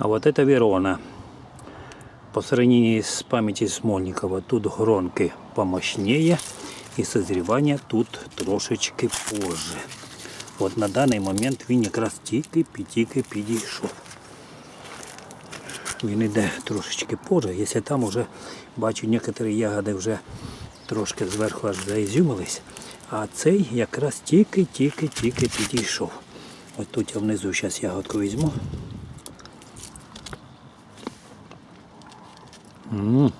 А вот это Верона. По сравнению с памяти Смольникова, тут гронки помощнее і созрівання тут трошечки позже. От на даний момент він якраз тільки-тільки підійшов. Він йде трошечки позже, якщо там вже бачу некоторі ягоди вже трошки зверху аж заізюмились, а цей якраз тільки-тільки-тільки підійшов. Ось тут я внизу зараз ягодку візьму. М,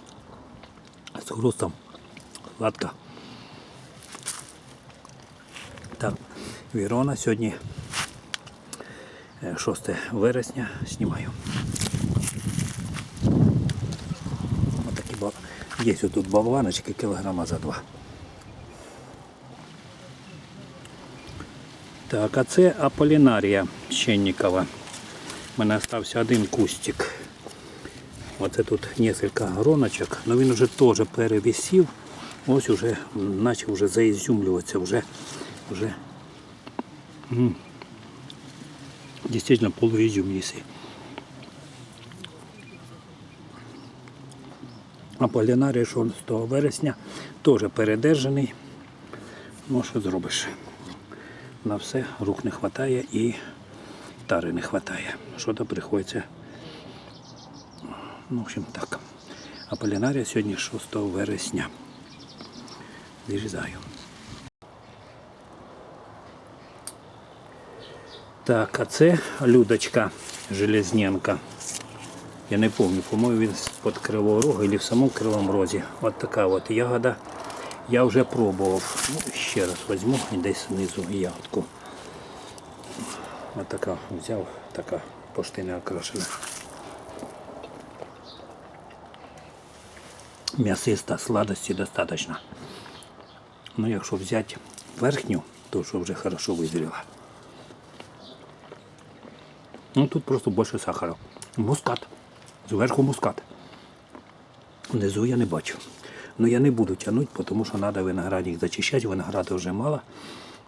З хрустом. Сладка. Так, Вірона сьогодні е, 6 вересня знімаю. Отакі ба... Є тут болваночки кілограма за два. Так, а це Аполінарія Щенникова. У мене залишився один кустик. Оце тут кілька гроночок, але він вже теж перевісів. Ось уже почав вже заізюмлюватися, вже, вже м, дійсно полуізюм їси. А полінарій 6 вересня теж передержаний. Ну що зробиш? На все рук не вистачає і тари не вистачає. Що то приходиться. Ну, в общем так. А полінарія сьогодні 6 вересня. Зрізаю. Так, а це Людочка Железненка. Я не пам'ятаю, по-моєму, він з-під Кривого Рогу або в самому Кривому Розі. От така от ягода. Я вже пробував. Ну, ще раз візьму і десь знизу ягодку. От така взяв, така пошти не окрашена. М'ясиста, сладості достатньо. Ну, якщо взяти верхню, то що вже хорошо визріла. Ну тут просто більше сахара. Мускат. Зверху мускат. Внизу я не бачу. Ну я не буду тягнути, тому що треба виноградник зачищати. Винограду вже мало.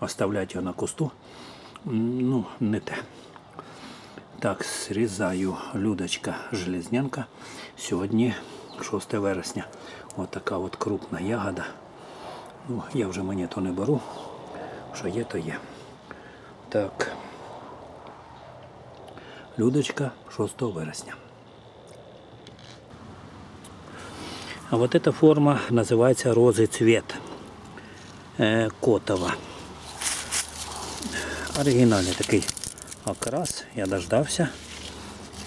Оставляти його на кусту. Ну, не те. Так, срізаю Людочка Железнянка. Сьогодні 6 вересня. Ось така от крупна ягода. Ну, я вже мені то не беру. Що є, то є. Так. Людочка 6 вересня. А вот эта форма называется розы цвет э, Котова. Оригінальний такий окрас. Я дождався.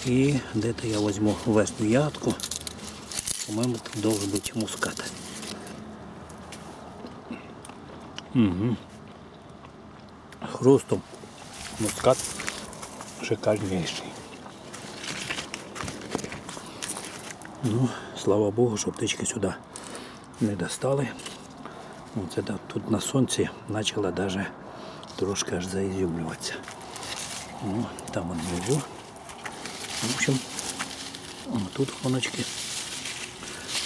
І де-то я возьму верхню ягодку. По-моєму, тут должен бути мускат. Угу. Хрустом мускат шикарнейший. Ну, слава Богу, що птички сюди не достали. Оце да, тут на сонці почала даже трошки аж заізюмлюватися. Ну, там он внизу. В общем, о, тут гоночки.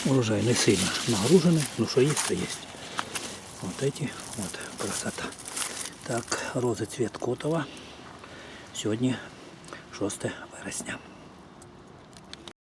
Урожай не сильно нагружений, ну що є, то є. Вот эти, вот красота. Так, рози цвіт Котова. Сьогодні 6 вересня.